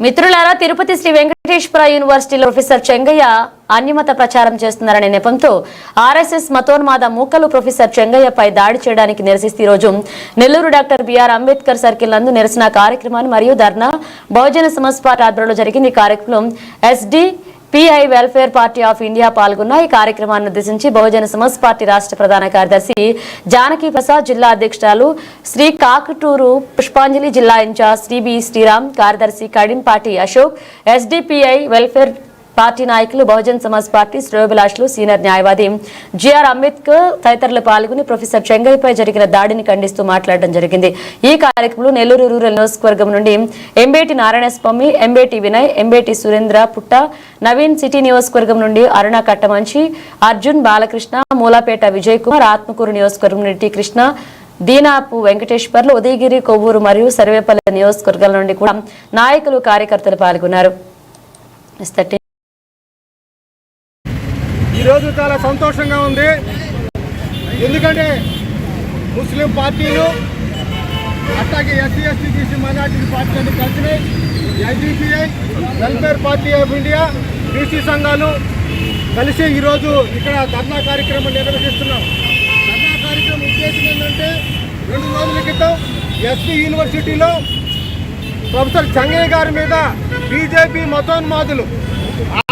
మిత్రులారా తిరుపతి శ్రీ వెంకటేశ్వర యూనివర్సిటీలో ప్రొఫెసర్ చెంగయ్య అన్యమత ప్రచారం చేస్తున్నారనే నెపంతో ఆర్ఎస్ఎస్ మతోన్మాద మూకలు ప్రొఫెసర్ చెంగయ్యపై దాడి చేయడానికి నిరసిస్తూ ఈ రోజు Nellore doctor BR Ambedkar circle నందు నిరసన కార్యక్రమాన్ని మరియు ధర్నా బహుజన సమాజ్ పార్టీ ఆధ్వర్యంలో జరిగింది కార్యక్రమం SD PI welfare party of India పాల్గొన్న ఈ కార్యక్రమాన్ని ఉద్దేశించి బహుజన సమాజ్ పార్టీ రాష్ట్ర ప్రధాన కార్యదర్శి జానకి ప్రసాద్ జిల్లా అధ్యక్షురాలు శ్రీ కాకటూరు పుష్పాంజలి జిల్లా ఇన్ఛార్జ్ శ్రీ బి శ్రీరామ్ కార్యదర్శి Kadimpati Ashok SDPI welfare party నాయకులు బహుజన్ సమాజ్ పార్టీ శ్రేయోభిలాషులు సీనియర్ న్యాయవాది జిఆర్ అంబేద్కర్ తదితరులు పాల్గొని ప్రొఫెసర్ చెంగయ్యపై జరిగిన దాడిని ఖండిస్తూ మాట్లాడడం జరిగింది. ఈ కార్యక్రమంలో నెల్లూరు రూరల్ నియోజకవర్గం నుండి ఎంబేటి నారాయణస్వామి ఎంబేటి వినయ్ ఎంబేటి సురేంద్ర పుట్ట నవీన్ సిటీ నియోజకవర్గం నుండి అరుణ కట్టమంచి అర్జున్ బాలకృష్ణ మూలాపేట విజయ్ కుమార్ ఆత్మకూరు నియోజకవర్గం నుండి టి కృష్ణ దీనాపు వెంకటేశ్వర్లు ఉదయగిరి కొవ్వూరు మరియు సర్వేపల్లి నియోజకవర్గాల నుండి కూడా నాయకులు కార్యకర్తలు పాల్గొన్నారు. ఈరోజు చాలా సంతోషంగా ఉంది. ఎందుకంటే ముస్లిం పార్టీలు అట్లాగే ఎస్సీ ఎస్టీ బీసీ మైనార్టీ పార్టీలు కలిసినాయి SDPI welfare party of India BC సంఘాలు కలిసి ఈరోజు ఇక్కడ ధర్నా కార్యక్రమం నిర్వహిస్తున్నాం. ధర్నా కార్యక్రమం ఉద్దేశం ఏంటంటే రెండు రోజుల క్రితం ఎస్పీ యూనివర్సిటీలో ప్రొఫెసర్ చంగయ్య గారి మీద బీజేపీ మతోన్మాదులు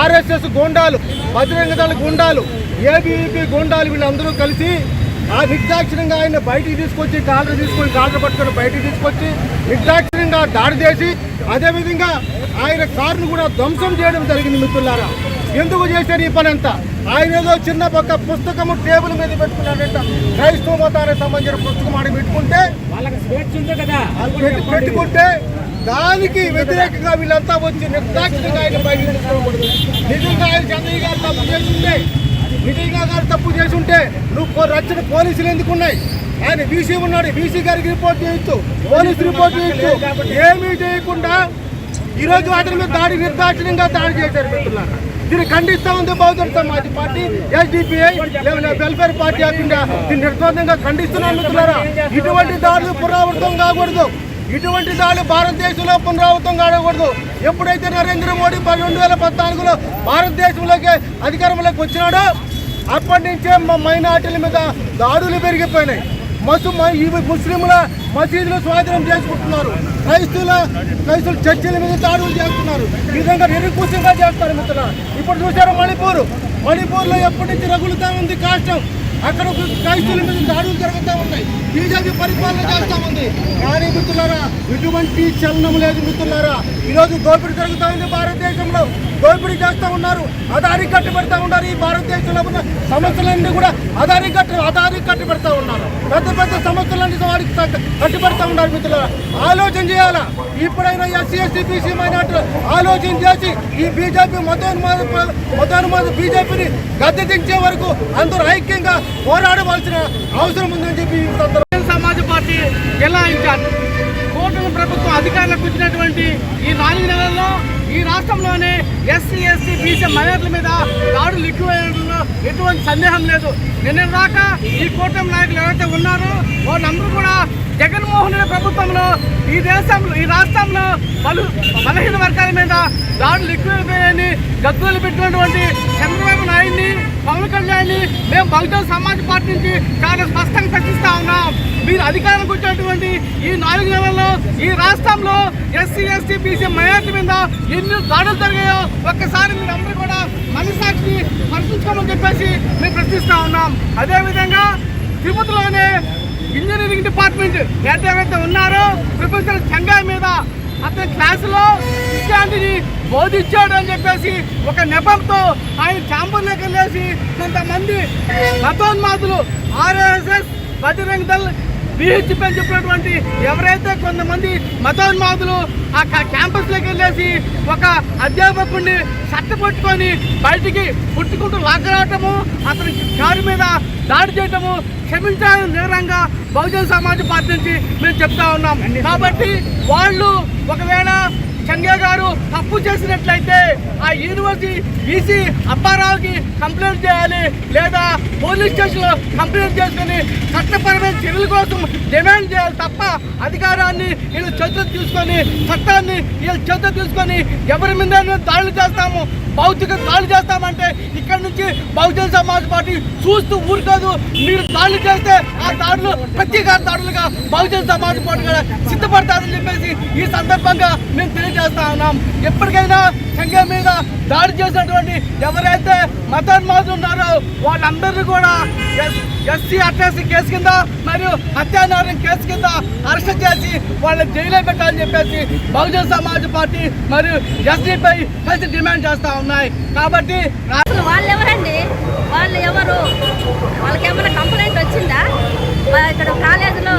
ఆర్ఎస్ఎస్ గుండాలు బజరంగ దళ గుండాలు ఏబీవీపీ గుండాలు వీళ్ళందరూ కలిసి ఆ నిర్దాక్షిణంగా ఆయన బయటికి తీసుకొచ్చి కాలర్ తీసుకొని కాలర్ పట్టుకొని బయటికి తీసుకొచ్చి నిర్దాక్షిణంగా దాడి చేసి అదేవిధంగా ఆయన కారును కూడా ధ్వంసం చేయడం జరిగింది మిత్రులారా. ఎందుకు చేశారు ఈ పని అంతా ఆయన ఏదో చిన్న ఒక పుస్తకము టేబుల్ మీద పెట్టుకున్నాడంట. క్రైస్తవ మతానికి సంబంధించిన పుస్తకం ఆడ పెట్టుకుంటే వాళ్ళకి స్వేచ్ఛ ఉంది కదా. పెట్టుకుంటే దానికి వ్యతిరేకంగా వీళ్ళంతా వచ్చి నిర్దాక్షిణ్యంగా ఆయన బయట తీసుకోకూడదు నిజంగా ఆయన చంద్రయ్య గారు తప్పు చేస్తుంటే నిజంగా గారు తప్పు చేస్తుంటే నువ్వు పో- పోలీసులు ఎందుకు ఉన్నాయి? ఆయన బీసీ ఉన్నాడు బీసీ గారికి రిపోర్ట్ చేయొచ్చు పోలీసు రిపోర్ట్ చేయొచ్చు. ఏమీ చేయకుండా ఈరోజు రోజు వాటి మీద దాడి నిర్దాక్షిణ్యంగా దాడి చేశారు మిత్రులారా దీన్ని ఖండిస్తా ఉంది Bahujan Samaj party SDPI welfare party కాకుండా దీన్ని నిర్బంధంగా ఖండిస్తున్నారా మిత్రులారా. ఇటువంటి దాడులు పునరావృతం కాకూడదు. ఇటువంటి దాడులు భారతదేశంలో పునరావృతం కాడకూడదు. ఎప్పుడైతే నరేంద్ర మోడీ రెండు వేల పద్నాలుగులో భారతదేశంలోకి అధికారంలోకి వచ్చినాడో అప్పటి నుంచే మైనార్టీల మీద దాడులు పెరిగిపోయినాయి. మసు ఇవి ముస్లింల మసీదులు స్వాధీనం చేసుకుంటున్నారు. క్రైస్తువుల క్రైస్తువుల చర్చిల మీద దాడులు చేస్తున్నారు. ఈ విధంగా నిరుకూసంగా చేస్తారు మిత్రుల ఇప్పుడు చూసారు మణిపూర్? మణిపూర్లో ఎప్పటి నుంచి రగులుతా ఉంది కాష్టం? అక్కడ క్రైస్తువుల మీద దాడులు జరుగుతూ ఉన్నాయి. బీజేపీ పరిపాలన చేస్తా ఉంది. కానీ మిత్రులారా ఇటువంటి చలనం లేదు మిత్రులారా. ఈరోజు దోపిడీ జరుగుతూ ఉంది భారతదేశంలో. దోపిడీ చేస్తూ ఉన్నారు. అదారి కట్టి పెడతా ఉన్నారు ఈ భారతదేశంలో ఉన్న సమస్యలన్నీ కూడా అదారి కట్టు అదారి కట్టి పెడతా ఉన్నారు. పెద్ద పెద్ద సమస్యలన్నీ వారికి కట్టి పెడతా ఉన్నారు మిత్రులారా. ఆలోచన చేయాలా? ఇప్పుడైనా ఎస్సీ ఎస్టీ బీసీ మైనార్టీ ఆలోచన చేసి ఈ బీజేపీ మతోన్మాద మతోన్మాద బీజేపీని గద్దె దించే వరకు అందరూ ఐక్యంగా పోరాడవలసిన అవసరం ఉందని చెప్పి ఈ సమాజ్ పార్టీ జిల్లా ఇన్ఛార్జ్? కూటమి ప్రభుత్వం అధికారులకు వచ్చినటువంటి ఈ నాలుగు నెలల్లో ఈ రాష్ట్రంలోనే ఎస్సీ ఎస్సీ బీసీ మైనార్టీల మీద దాడులు ఎక్కువైన ఎటువంటి సందేహం లేదు. నిన్న దాకా ఈ కూటమి నాయకులు ఎవరైతే ఉన్నారో వాళ్ళందరూ కూడా జగన్మోహన్ రెడ్డి ప్రభుత్వంలో ఈ దేశంలో ఈ రాష్ట్రంలో పలు బలహీన వర్గాల మీద దాడులు ఎక్కువైపోయాయని గద్దులు పెట్టినటువంటి చంద్రబాబు నాయుడిని పవన్ కళ్యాణ్ని మేము బహుజన సమాజ్ పార్టీ నుంచి చాలా స్పష్టంగా ప్రశ్నిస్తా ఉన్నాం. మీరు అధికారానికి వచ్చినటువంటి ఈ నాలుగు నెలల్లో ఈ రాష్ట్రంలో ఎస్సీ ఎస్టీ బీసీ మైనార్టీ మీద ఎన్ని దాడులు జరిగాయో ఒక్కసారి మీరు అందరూ కూడా మనసాక్షి పరిశీలించుకోమని చెప్పేసి మేము ప్రశ్నిస్తా ఉన్నాం. అదేవిధంగా తిరుపతిలోనే ఇంజనీరింగ్ డిపార్ట్మెంట్ హెడ్ ఎవరైతే ఉన్నారో ప్రొఫెసర్ చంగా మీద అతని క్లాసులో విద్యార్థిని బోధించాడు అని చెప్పేసి ఒక నెపంతో ఆయన ఛాంబర్లోకి వెళ్ళేసి కొంతమంది మతోన్మాదులు ఆర్ఎస్ఎస్ బజరంగ్ దళ్ బిహెచ్పి అని చెప్పినటువంటి ఎవరైతే కొంతమంది మతోన్మాదులు ఆ క్యాంపస్లోకి వెళ్ళేసి ఒక అధ్యాపకుడిని పట్టుకొని బయటికి పుట్టుకుంటూ లాక్కరావటము అతని కారు మీద దాడి చేయటము క్షమించాలని నేరంగా బహుజన సమాజ్ పార్టీ నుంచి మేము చెప్తా ఉన్నాం. కాబట్టి వాళ్ళు ఒకవేళ చంగే గారు తప్పు చేసినట్లయితే ఆ యూనివర్సిటీ ఈసీ అప్పారావుకి కంప్లైంట్ చేయాలి లేదా పోలీస్ స్టేషన్లో కంప్లైంట్ చేసుకుని చట్టపరమైన చర్యల కోసం డిమాండ్ చేయాలి తప్ప అధికారాన్ని వీళ్ళు చేతులు తీసుకొని చట్టాన్ని వీళ్ళు చేతులు తీసుకొని ఎవరి మీద దాడులు చేస్తాము భౌతిక దాడులు చేస్తామంటే ఇక్కడ నుంచి బహుజన సమాజ్ పార్టీ చూస్తూ ఊరుకోదు. మీరు దాడులు చేస్తే ఆ దాడులు ప్రత్యేక దాడులుగా బహుజన సమాజ్ పార్టీ కూడా సిద్ధపడతారని చెప్పేసి ఈ సందర్భంగా మేము చేస్తా ఉన్నాం. ఎప్పటికైనా సంఘం మీద దాడి చేసినటువంటి ఎవరైతే మతోన్మాదులు ఉన్నారో వాళ్ళందరినీ కూడా ఎస్సీ అట్రాసి కేసు కింద మరియు హత్యానారం కేసు కింద అరెస్ట్ చేసి వాళ్ళని జైల్లో పెట్టాలని చెప్పేసి బహుజన సమాజ్ పార్టీ మరియు ఎస్డీపై కలిసి డిమాండ్ చేస్తూ ఉన్నాయి. కాబట్టి అసలు వాళ్ళు ఎవరండి వాళ్ళు ఎవరు? వాళ్ళకి ఏమైనా కంప్లైంట్ వచ్చిందా? ఇక్కడ కాలేజీలో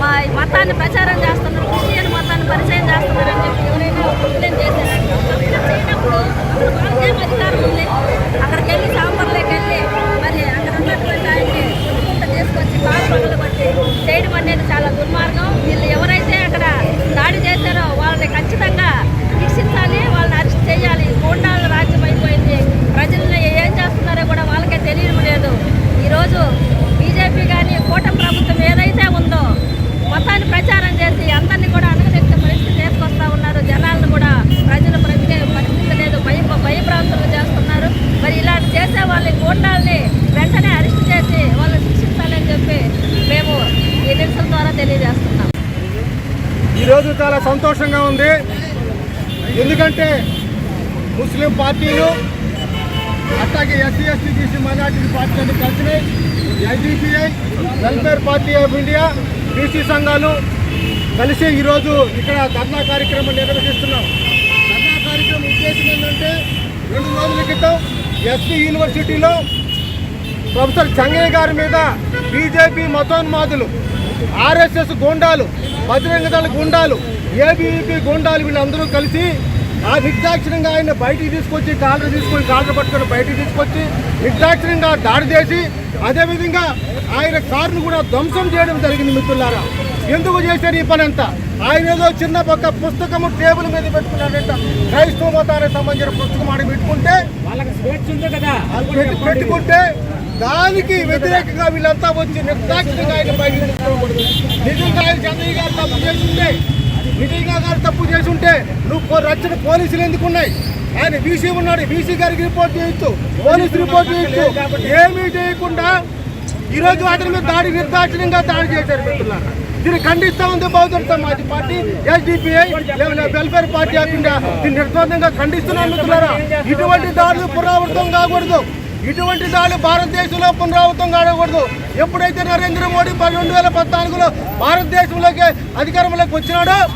మా మతాన్ని ప్రచారం చేస్తున్నారు క్రిస్టియన్ మతాన్ని పరిచయం చేస్తున్నారు అని చెప్పి ఎవరైనా కంప్లైంట్ చేశారండి కంప్లైంట్ చేయనప్పుడు అసలు వాళ్ళకేం అధికారం ఉంది అక్కడికి వెళ్ళి సాంబార్లోకి వెళ్ళి మరి అక్కడ ఉన్నటువంటి ఆయన్ని గుంట తీసుకొచ్చి కాలు పగలు కొట్టి చేయడం అనేది చాలా దుర్మార్గం. వీళ్ళు ఎవరైతే అక్కడ దాడి చేశారో వాళ్ళని ఖచ్చితంగా శిక్షించాలి వాళ్ళని అరెస్ట్ చేయాలి గూండాల రాజ్యం అయిపోయింది ప్రజల్ని ఏం చేస్తున్నారో కూడా వాళ్ళకే తెలియడం లేదు ఈరోజు బీజేపీ కానీ కూటమి ప్రభుత్వం ఏదైతే ఉందో మతాన్ని ప్రచారం చేసి అందరినీ కూడా అనుగతించే పరిస్థితి తీసుకొస్తా ఉన్నారు జనాలను కూడా ప్రజలు బ్రతికే పరిస్థితి లేదు భయ భయభ్రాంతులు చేస్తున్నారు మరి ఇలాంటి చేసే వాళ్ళని గూండాల్ని వెంటనే అరెస్ట్ చేసి వాళ్ళని శిక్షించాలని చెప్పి మేము ఈ నిరసన ద్వారా తెలియజేస్తున్నాం ఈరోజు చాలా సంతోషంగా ఉంది. ఎందుకంటే ముస్లిం పార్టీలు అట్లాగే ఎస్సీ ఎస్టీ తీసి మైనార్టీ పార్టీలు కలిసినాయి. SDPI welfare party of India BC సంఘాలు కలిసి ఈరోజు ఇక్కడ ధర్నా కార్యక్రమం నిర్వహిస్తున్నాం. ధర్నా కార్యక్రమం ఉద్దేశం ఏంటంటే రెండు రోజుల క్రితం ఎస్సీ యూనివర్సిటీలో ప్రొఫెసర్ చంగయ్య గారి మీద బీజేపీ మతోన్మాదులు ఆర్ఎస్ఎస్ గుండాలు బజరంగ దళ గుండాలు ఏబీవీపీ గుండాలు వీళ్ళందరూ కలిసి ఆ నిర్దాక్షిణంగా ఆయన బయటికి తీసుకొచ్చి కాలర్ తీసుకొని కాలర్ పట్టుకొని బయటికి తీసుకొచ్చి నిర్దాక్షిణంగా దాడి చేసి అదేవిధంగా ఆయన కారును కూడా ధ్వంసం చేయడం జరిగింది మిత్రులారా. ఎందుకు చేశారు ఈ పని అంతా ఆయన ఏదో చిన్న ఒక పుస్తకము టేబుల్ మీద పెట్టుకున్నాడంట. క్రైస్తవ మతానికి సంబంధించిన పుస్తకం ఆడ పెట్టుకుంటే పెట్టి- పెట్టుకుంటే దానికి వ్యతిరేకంగా వీళ్ళంతా వచ్చి నిర్దాక్షిణంగా ఆయన బయట నిజంగా ఆయన చంద్రయ్య గారు తప్పు చేస్తుంటే నిజంగా గారు తప్పు చేసుంటే నువ్వు రచ్చిన పోలీసులు ఎందుకు ఉన్నాయి ఆయన బీసీ ఉన్నాడు బీసీ గారికి రిపోర్ట్ చేయొచ్చు పోలీసు రిపోర్ట్ చేయొచ్చు ఏమీ చేయకుండా ఈరోజు వాటి మీద దాడి నిర్దాక్షిణ్యంగా దాడి చేశారు మిత్రులారా. దీన్ని ఖండిస్తా ఉంది Bahujan Samaj party SDPI welfare party కాకుండా దీన్ని నిర్బంధంగా ఖండిస్తున్నాం మిత్రులారా. ఇటువంటి దాడులు పునరావృతం కాకూడదు. ఇటువంటి దాడులు భారతదేశంలో పునరావృతం కాకూడదు ఎప్పుడైతే నరేంద్ర మోడీ ప- రెండు వేల పద్నాలుగులో భారతదేశంలోకి అధికారంలోకి వచ్చినాడో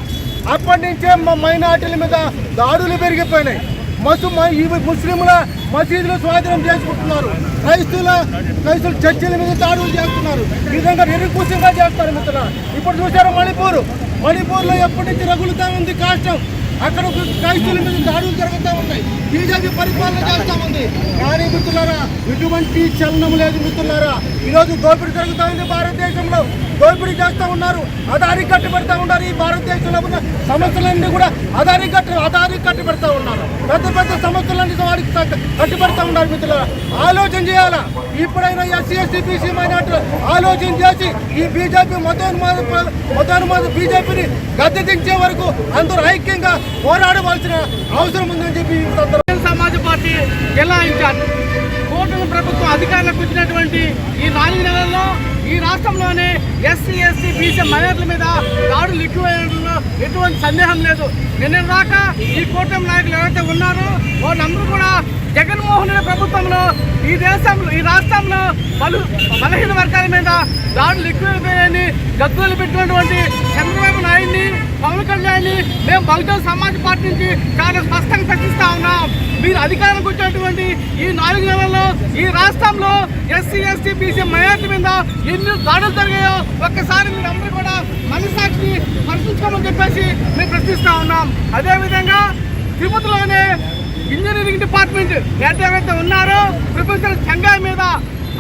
అప్పటి నుంచే మైనార్టీల మీద దాడులు పెరిగిపోయినాయి. మసు ఈ ముస్లింల మసీదులు స్వాధీనం చేసుకుంటున్నారు. క్రైస్తువుల క్రైస్తుల చర్చిల మీద దాడులు చేస్తున్నారు. ఈ విధంగా నిరంకుశంగా చేస్తారు మిత్రులారా. ఇప్పుడు చూసారు మణిపూర్? మణిపూర్లో ఎప్పటి నుంచి రగులుతా ఉంది కాష్టం? అక్కడ క్రైస్తువుల మీద దాడులు జరుగుతూ ఉన్నాయి. బీజేపీ పరిపాలన చేస్తూ ఉంది. కానీ మిత్రులారా ఇటువంటి చలనం లేదు మిత్రులారా. ఈరోజు దోపిడీ జరుగుతూ ఉంది భారతదేశంలో. దోపిడీ చేస్తూ ఉన్నారు. అదారి కట్టి పెడతా ఉన్నారు ఈ భారతదేశంలో ఉన్న సమస్యలన్నీ కూడా అదారి కట్టు అదారి కట్టి పెడతా ఉన్నారు. పెద్ద పెద్ద సమస్యలన్నీ వాడికి కట్టుబెడతా ఉన్నారు మిత్రులారా. ఆలోచన చేయాలా? ఇప్పుడైనా ఎస్సీ ఎస్సీ బీసీ మైనార్టీలు ఆలోచన చేసి ఈ బీజేపీ మతోన్మాద మతోన్మాద బీజేపీని గద్దె దించే వరకు అందరూ ఐక్యంగా పోరాడవలసిన అవసరం ఉందని చెప్పి సమాజ పార్టీ జిల్లా ఇన్ఛార్జ్ కూటమి ప్రభుత్వం అధికారులకు వచ్చినటువంటి ఈ నాలుగు నెలల్లో ఈ రాష్ట్రంలోనే ఎస్సీ ఎస్సీ బీసీ మైనార్టీల మీద దాడులు ఎక్కువైనట్లో ఎటువంటి సందేహం లేదు. నిన్న దాకా ఈ కూటమి నాయకులు ఎవరైతే ఉన్నారో వాళ్ళందరూ కూడా జగన్మోహన్ రెడ్డి ప్రభుత్వంలో ఈ దేశంలో ఈ రాష్ట్రంలో బలు బలహీన వర్గాల మీద దాడులు ఎక్కువైపోయాయని గద్దులు పెట్టినటువంటి చంద్రబాబు నాయుడిని పవన్ కళ్యాణ్ని మేము బహుజన సమాజ్ పార్టీ నుంచి చాలా స్పష్టంగా ప్రశ్నిస్తా ఉన్నాం. మీరు అధికారంకి వచ్చినటువంటి ఈ నాలుగు నెలల్లో ఈ రాష్ట్రంలో ఎస్సీ ఎస్టీ బీసీ మైనార్టీ మీద ఎన్ని దాడులు జరిగాయో ఒక్కసారి మీరు అందరూ కూడా మనసాక్షిని పరిశీలించుకోమని చెప్పేసి మేము ప్రశ్నిస్తా ఉన్నాం. అదేవిధంగా తిరుపతిలోనే ఇంజనీరింగ్ డిపార్ట్మెంట్ ఎవరైతే ఉన్నారో ప్రొఫెసర్ చంగాయ్ మీద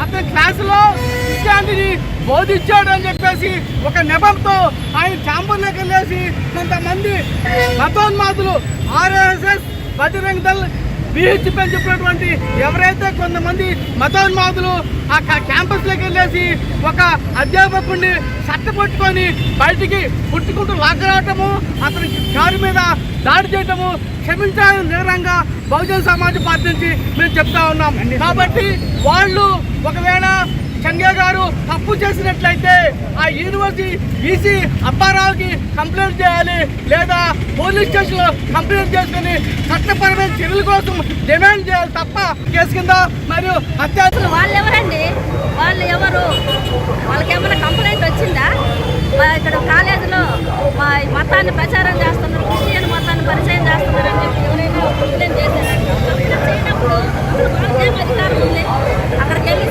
అతని క్లాసులో విద్యార్థిని బోధించాడు అని చెప్పేసి ఒక నెపంతో ఆయన ఛాంబర్లోకి వెళ్ళేసి కొంతమంది మతోన్మాదులు ఆర్ఎస్ఎస్ బజరంగ్ దళ్ బీహెచ్పి అని చెప్పినటువంటి ఎవరైతే కొంతమంది మతోన్మాదులు ఆ క్యాంపస్లోకి వెళ్ళేసి ఒక అధ్యాపకుడిని పట్టుకొని బయటికి పుట్టుకుంటూ లాక్కరావటము అతని కారు మీద దాడి చేయటము క్షమించాలని నిరంగా బహుజన సమాజ్ పార్టీ నుంచి మేము చెప్తా ఉన్నాం. కాబట్టి వాళ్ళు ఒకవేళ చంగే గారు తప్పు చేసినట్లయితే ఆ యూనివర్సిటీ ఈసీ అప్పారావుకి కంప్లైంట్ చేయాలి లేదా పోలీస్ స్టేషన్లో కంప్లైంట్ చేసుకుని చట్టపరమైన చర్యల కోసం డిమాండ్ చేయాలి తప్ప కేసు కింద మరియు అత్యాచారం వాళ్ళు ఎవరండి వాళ్ళు ఎవరు వాళ్ళకి ఏమైనా కంప్లైంట్ వచ్చిందా? మా ఇక్కడ కాలేజీలో మా మతాన్ని ప్రచారం చేస్తున్నారు క్రిస్టియన్ మతాన్ని పరిచయం చేస్తున్నారు చెప్పి ఎవరైనా కంప్లైంట్ చేశారు కంప్లైంట్ చేయనప్పుడు అసలు వాళ్ళకేం అధికారం ఉంది? అక్కడికి వెళ్ళి